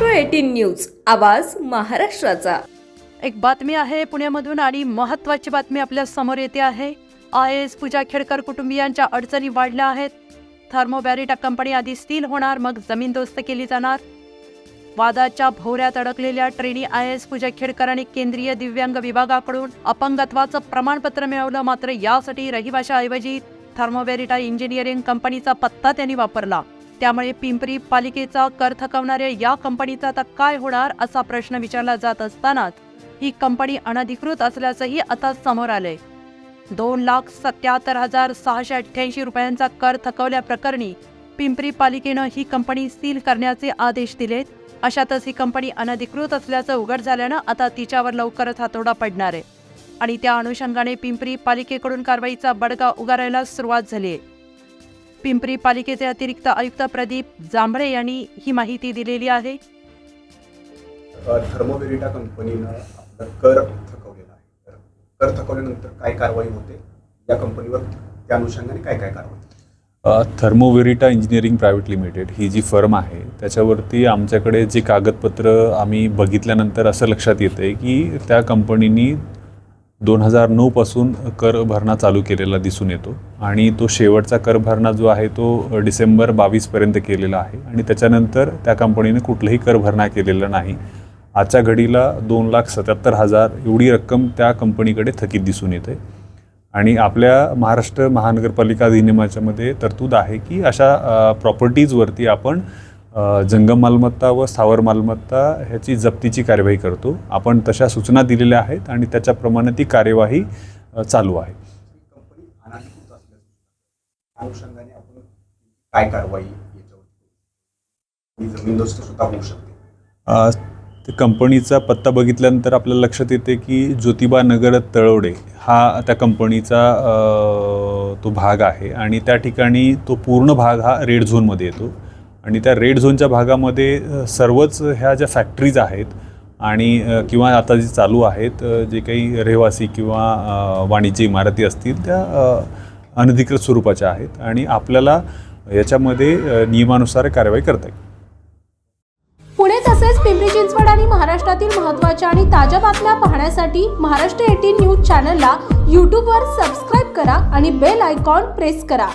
News आवाज महाराष्ट्राचा. एक बातमी आहे पुण्यामधून आणि महत्त्वाची बातमी आपल्यासमोर येते आहे. आय एस पूजा खेडकर कुटुंबियांच्या अडचणी वाढल्या आहेत. थर्मोबॅरिटा कंपनी आधी स्टील होणार मग जमीनदोस्त केली जाणार. वादाच्या भोवऱ्यात अडकलेल्या trainee I S Pooja Khedkar आणि केंद्रीय दिव्यांग विभागाकडून अपंगत्वाचं प्रमाणपत्र मिळवलं मात्र यासाठी रहिवाशाऐवजी थर्मोबॅरिटा इंजिनिअरिंग कंपनीचा पत्ता त्यांनी वापरला. त्यामुळे पिंपरी पालिकेचा कर थकवणाऱ्या या कंपनीचा आता काय होणार असा प्रश्न विचारला जात असतानाच ही कंपनी अनधिकृत असल्याचंही आता समोर आलंय. दोन लाख सत्याहत्तर हजार सहाशे अठ्ठ्याऐंशी रुपयांचा कर थकवल्याप्रकरणी पिंपरी पालिकेनं ही कंपनी सील करण्याचे आदेश दिलेत. अशातच ही कंपनी अनधिकृत असल्याचं उघड झाल्यानं आता तिच्यावर लवकरच हातोडा पडणार आहे. आणि त्या अनुषंगाने पिंपरी पालिकेकडून कारवाईचा बडगा उगारायला सुरुवात झाली आहे. पिंपरी पालिकेचे अतिरिक्त आयुक्त प्रदीप जांभळे यांनी ही माहिती दिलेली आहे. थर्मोवेरिटा कंपनीनं आपलं कर थकवलेला आहे. तर कर थकवल्यानंतर काय कारवाई होते? या कंपनीवर त्या अनुषंगाने काय काय कारवाई थर्मोवेरिटा इंजिनिअरिंग प्रायव्हेट लिमिटेड ही जी फर्म आहे त्याच्यावरती आमच्याकडे जे कागदपत्र आम्ही बघितल्यानंतर असं लक्षात येतं आहे की त्या कंपनीनी दोन हजार नऊपासून कर भरणा चालू केलेला दिसून येतो आणि तो शेवटचा कर भरणा जो आहे तो डिसेंबर बावीसपर्यंत केलेला आहे आणि त्याच्यानंतर त्या कंपनीने कुठलंही कर भरणा केलेला नाही. आजच्या घडीला दोन लाख सत्याहत्तर हजार एवढी रक्कम त्या कंपनीकडे थकीत दिसून येते. आणि आपल्या महाराष्ट्र महानगरपालिका अधिनियमाच्यामध्ये तरतूद आहे की अशा प्रॉपर्टीजवरती आपण जंगम मालमत्ता व स्थावर मालमत्ता ह्याची जप्तीची कार्यवाही करतो. आपण तशा सूचना दिलेल्या आहेत आणि त्याच्याप्रमाणे ती कार्यवाही चालू आहे. काय कारवाई ते कंपनीचा पत्ता बघितल्यानंतर आपल्याला लक्षात येते की ज्योतिबा नगर तळवडे हा त्या कंपनीचा तो भाग आहे आणि त्या ठिकाणी तो पूर्ण भाग हा रेड झोनमध्ये येतो. आणि त्या रेड झोनच्या भागामध्ये सर्वच ह्या ज्या फॅक्टरीज आहेत आणि किंवा आता जे चालू आहेत जे काही रहिवासी किंवा वाणिज्य इमारती असतील त्या अनधिकृत स्वरूपाच्या आहेत आणि आपल्याला याच्यामध्ये नियमानुसार कारवाई करता येईल. पुणे तसेच पिंपरी चिंचवड आणि महाराष्ट्रातील महत्त्वाच्या आणि ताज्या बातम्या पाहण्यासाठी महाराष्ट्र एटीन न्यूज चॅनलला यूट्यूबवर सबस्क्राईब करा आणि बेल आयकॉन प्रेस करा.